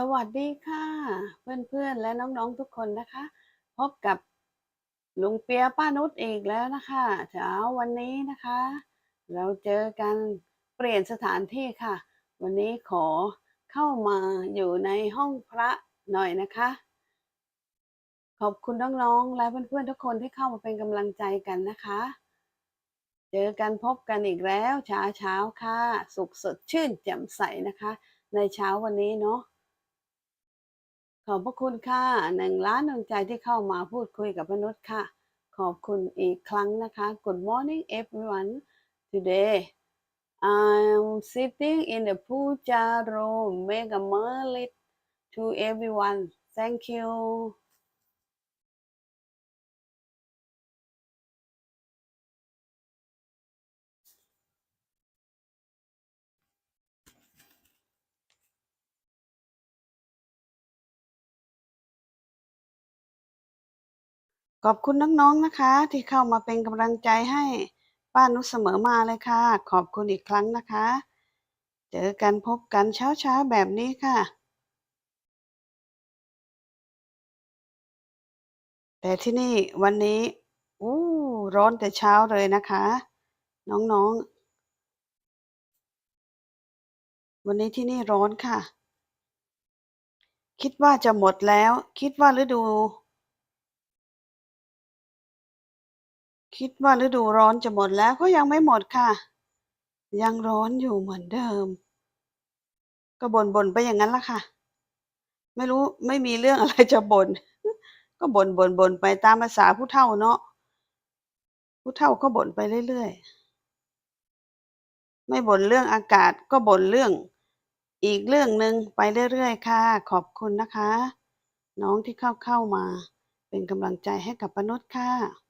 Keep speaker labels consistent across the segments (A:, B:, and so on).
A: สวัสดีค่ะ เพื่อนๆและน้องๆทุกคนนะคะ พบกับลุงเปียป้านุชอีกแล้วนะคะเช้าวันนี้นะคะ เราเจอกันเปลี่ยนสถานที่ค่ะ วันนี้ขอเข้ามาอยู่ในห้องพระหน่อยนะคะ ขอบคุณน้องๆและเพื่อนๆทุกคนที่เข้ามาเป็นกำลังใจกันนะคะ เจอกันพบกันอีกแล้วเช้าเช้าค่ะ สุขสดชื่นแจ่มใสนะคะ ในเช้าวันนี้เนาะ ขอบพระคุณค่ะหนึ่งล้านดวงใจที่เข้ามาพูดคุยกับพนุษย์ค่ะ ขอบคุณอีกครั้งนะคะ Good morning everyone today I'm sitting in the puja room make a merit to everyone thank you ขอบคุณน้องๆนะคะ ที่เข้ามาเป็นกำลังใจให้ป้านุเสมอมาเลยค่ะ ขอบคุณอีกครั้งนะคะ เจอกันพบกันเช้าๆแบบนี้ค่ะ แต่ที่นี่วันนี้อู้ร้อนแต่เช้าเลยนะคะ น้องๆ วันนี้ที่นี่ร้อนค่ะ คิดว่าจะหมดแล้ว คิดว่าฤดู คิดว่าฤดูร้อนจะหมดแล้วก็ยังไม่หมดค่ะ ยังร้อนอยู่เหมือนเดิม ก็บ่นๆไปอย่างนั้นละค่ะ ไม่รู้ไม่มีเรื่องอะไรจะบ่นก็บ่นบ่นบ่นไปตามภาษาผู้เฒ่าเนาะผู้เฒ่าก็บ่นไปเรื่อยๆไม่บ่นเรื่องอากาศก็บ่นเรื่อง อีกเรื่องหนึ่งไปเรื่อยๆค่ะ ขอบคุณนะคะ น้องที่เข้าเข้ามา เป็นกำลังใจให้กับปนุษย์ค่ะ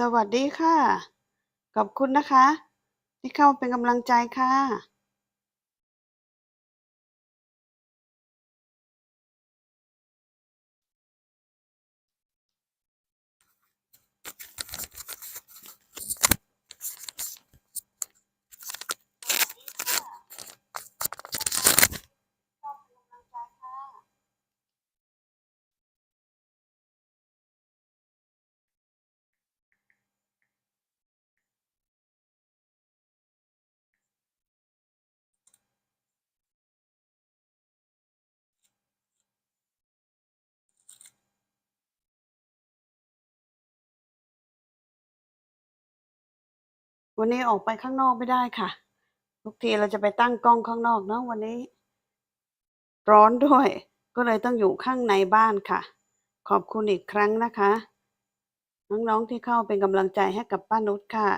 A: สวัสดีค่ะ ขอบคุณนะคะ ที่เข้ามาเป็นกำลังใจค่ะ วันนี้ออกไปข้างนอกไม่ได้ค่ะ ทุกทีเราจะไปตั้งกล้องข้างนอกเนาะวันนี้ ร้อนด้วย ก็เลยต้องอยู่ข้างในบ้านค่ะ ขอบคุณอีกครั้งนะคะ น้องๆที่เข้าเป็นกำลังใจให้กับป้านุชค่ะ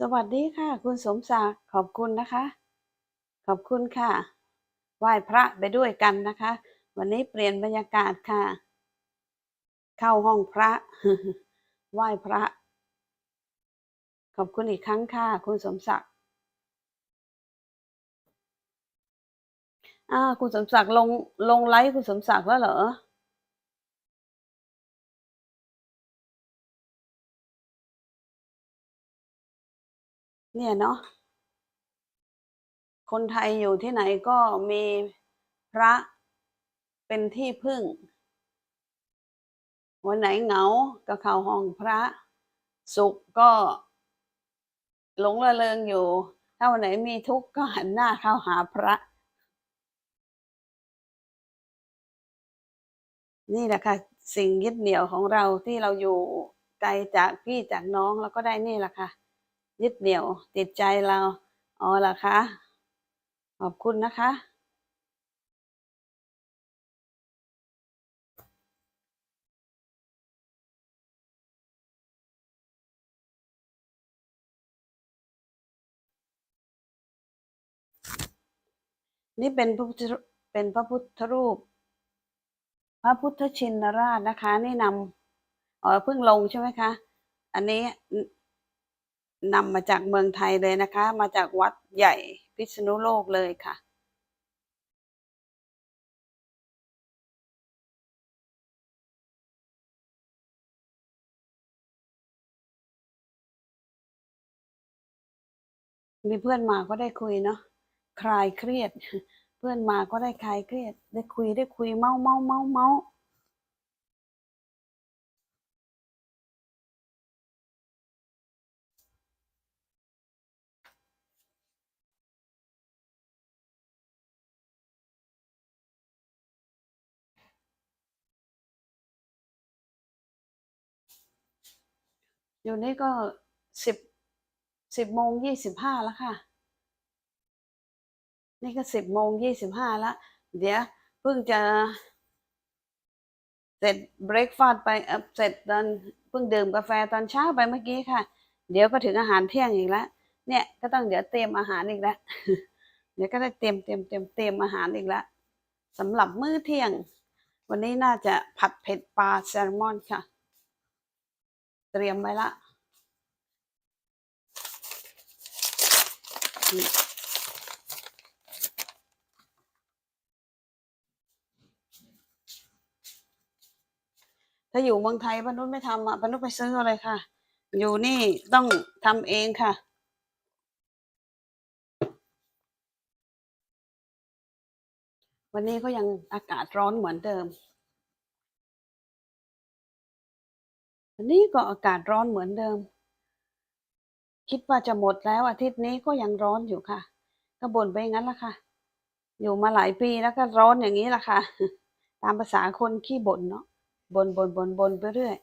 A: สวัสดีค่ะ คุณสมศักดิ์ขอบคุณนะคะ ขอบคุณค่ะ ไหว้พระไปด้วยกันนะคะ วันนี้เปลี่ยนบรรยากาศค่ะ เข้าห้องพระ ไหว้พระ ขอบคุณอีกครั้งค่ะ คุณสมศักดิ์อ่าคุณสมศักดิ์ลงลงไลฟ์คุณสมศักดิ์แล้วเหรอ เนี่ยเนาะคนไทยอยู่ที่ไหนก็มีพระเป็นที่พึ่ง วันไหนเหงาก็เข้าห้องพระ สุขก็ หลงระเริงอยู่ ถ้าวันไหนมีทุกข์ก็หันหน้าเข้าหาพระ นี่แหละค่ะสิ่งยึดเหนี่ยวของเราที่เราอยู่ไกลจากพี่จากน้องเราก็ได้นี่แหละค่ะ ยึดเหนี่ยว ติดใจเราอ๋อล่ะคะขอบคุณนะคะ นี่เป็นพระพุทธเป็นพระพุทธรูป พระพุทธชินราชนะคะ นี่นำอ๋อเพิ่งลงใช่ไหมคะ อันนี้ นำมาจากเมืองไทยเลยนะคะ มาจากวัดใหญ่พิษณุโลกเลยค่ะมีเพื่อนมาก็ได้คุยเนาะคลายเครียด เพื่อนมาก็ได้คลายเครียด ได้คุยได้คุยเมาเมาเมาเมา อยู่นี่ก็สิบสิบโมงยี่สิบห้าแล้วค่ะ นี่ก็สิบโมงยี่สิบห้าแล้วเดี๋ยวเพิ่งจะ เสร็จเบรกฟาสไปเสร็จตอนเพิ่งดื่มกาแฟตอนเช้าไปเมื่อกี้ค่ะ เดี๋ยวก็ถึงอาหารเที่ยงอีกแล้วเนี่ยก็ต้องเดี๋ยวเตรียมอาหารอีกแล้วเดี๋ยวก็ได้เตรียมเตรียมเตรียมเตรียมอาหารอีกแล้วสำหรับมื้อเที่ยง วันนี้น่าจะผัดเผ็ดปลาแซลมอนค่ะ เตรียมไว้ละถ้าอยู่เมืองไทยปานุษไม่ทำอะปานุษไปซื้อเลยค่ะ อยู่นี่ต้องทำเองค่ะวันนี้ก็ยังอากาศร้อนเหมือนเดิม วันนี้ก็อากาศร้อนเหมือนเดิม คิดว่าจะหมดแล้วอาทิตย์นี้ก็ยังร้อนอยู่ค่ะ ก็บ่นไปงั้นละค่ะ อยู่มาหลายปีแล้วก็ร้อนอย่างนี้ละค่ะ ตามภาษาคนขี้บ่นเนาะบ่นบ่นบ่นบ่นไปเรื่อย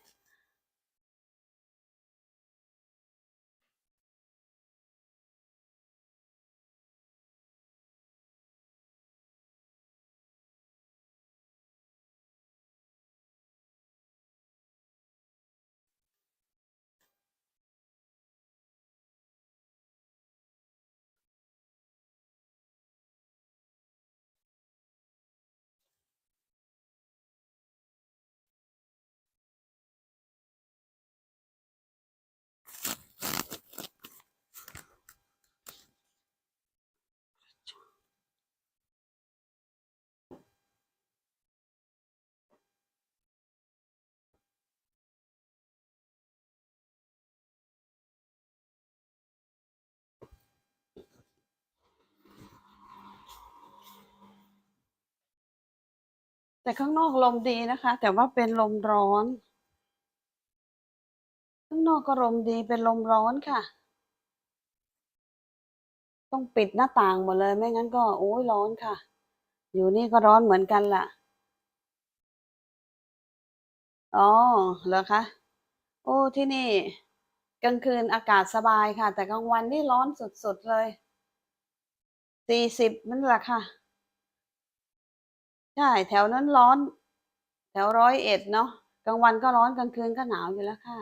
A: แต่ข้างนอกลมดีนะคะ แต่ว่าเป็นลมร้อน ข้างนอกก็ลมดีเป็นลมร้อนค่ะ ต้องปิดหน้าต่างหมดเลยไม่งั้นก็โอ้ยร้อนค่ะ อยู่นี่ก็ร้อนเหมือนกันล่ะอ๋อเหรอคะโอ้ที่นี่ กลางคืนอากาศสบายค่ะ แต่กลางวันนี่ร้อนสุดๆเลยสี่สิบนั่นแหละค่ะ ใช่แถวนั้นร้อน แถวร้อยเอ็ดเนาะกลางวันก็ร้อนกลางคืนก็หนาวอยู่แล้วค่ะ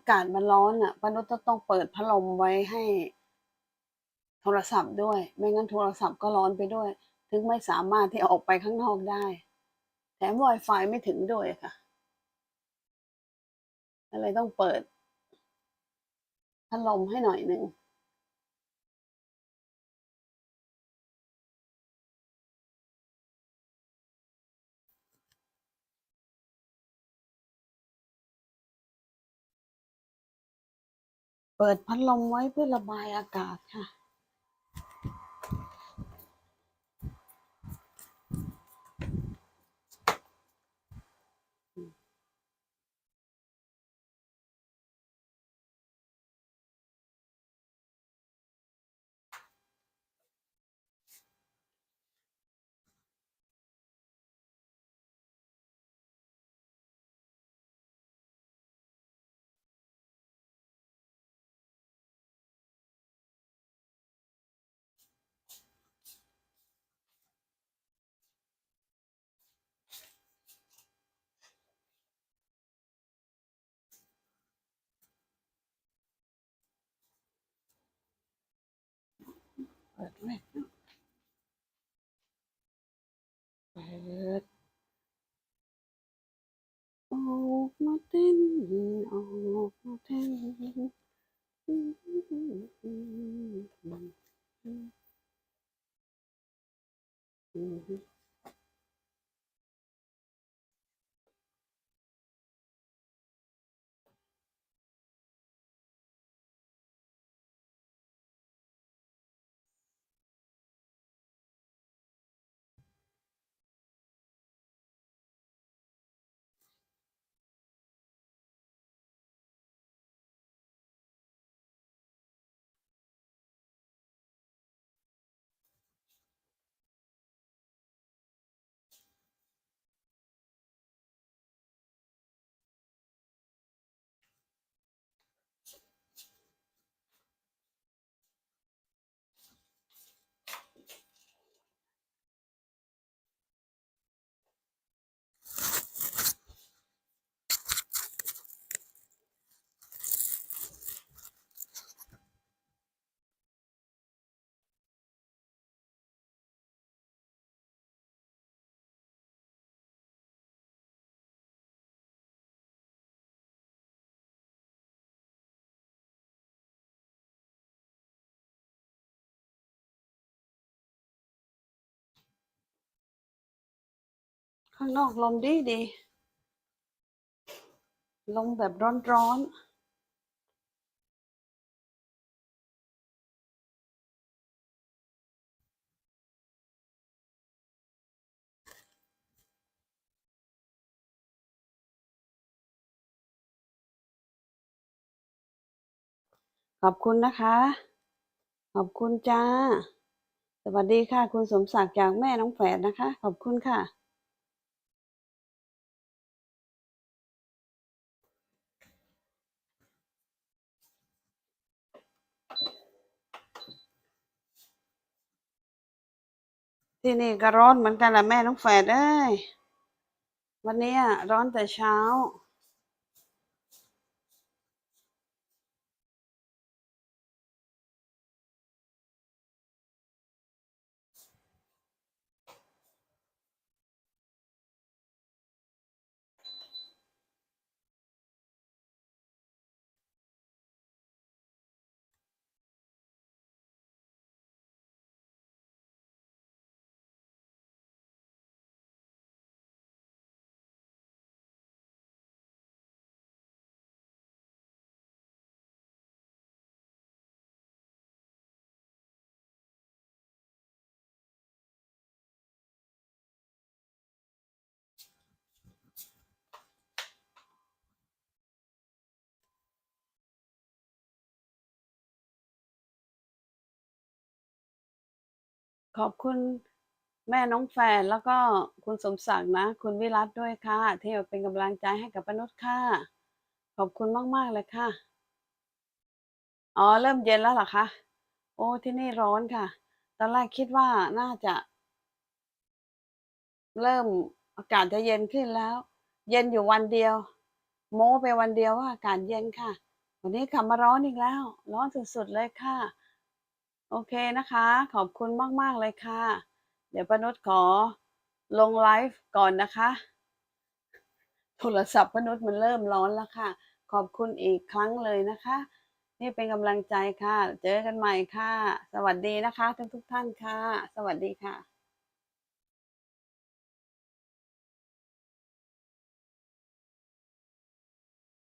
A: ากาศมันร้อนอะป้านุชต้องเปิดพัดลมไว้ให้ โทรศัพท์ด้วย ไม่งั้นโทรศัพท์ก็ร้อนไปด้วย ถึงไม่สามารถที่ออกไปข้างนอกได้ แถม Wi-Fi ไม่ถึงด้วยค่ะก็เลยต้องเปิดพัดลมให้หน่อยหนึ่ง เปิดพัดลมไว้เพื่อระบายอากาศค่ะ ข้างนอกลมดีดี ลมแบบร้อนๆขอบคุณนะคะ ขอบคุณจ้า สวัสดีค่ะ คุณสมศักดิ์จากแม่น้องแฝดนะคะ ขอบคุณค่ะ ที่นี่ก็ร้อนเหมือนกันแหละแม่น้องแฝดเอ้ยวันนี้อะร้อนแต่เช้า ขอบคุณแม่น้องแฝดแล้วก็คุณสมศักดิ์นะ คุณวิรัตด้วยค่ะ ที่เป็นกำลังใจให้กับปนุษค่ะ ขอบคุณมาก ๆ เลยค่ะ อ๋อ เริ่มเย็นแล้วเหรอคะ โอ้ ที่นี่ร้อนค่ะ ตอนแรกคิดว่าน่าจะ เริ่มอากาศจะเย็นขึ้นแล้ว เย็นอยู่วันเดียว โม้ไปวันเดียวว่าอากาศเย็นค่ะ วันนี้ขับมาร้อนอีกแล้ว ร้อนสุดๆเลยค่ะ โอเคนะคะ ขอบคุณมาก ๆ เลยค่ะ เดี๋ยวป้านุชขอลงไลฟ์ก่อนนะคะ โทรศัพท์ป้านุชมันเริ่มร้อนแล้วค่ะ ขอบคุณอีกครั้งเลยนะคะ นี่เป็นกำลังใจค่ะ เจอกันใหม่ค่ะ สวัสดีนะคะทุกทุกท่านค่ะ สวัสดีค่ะ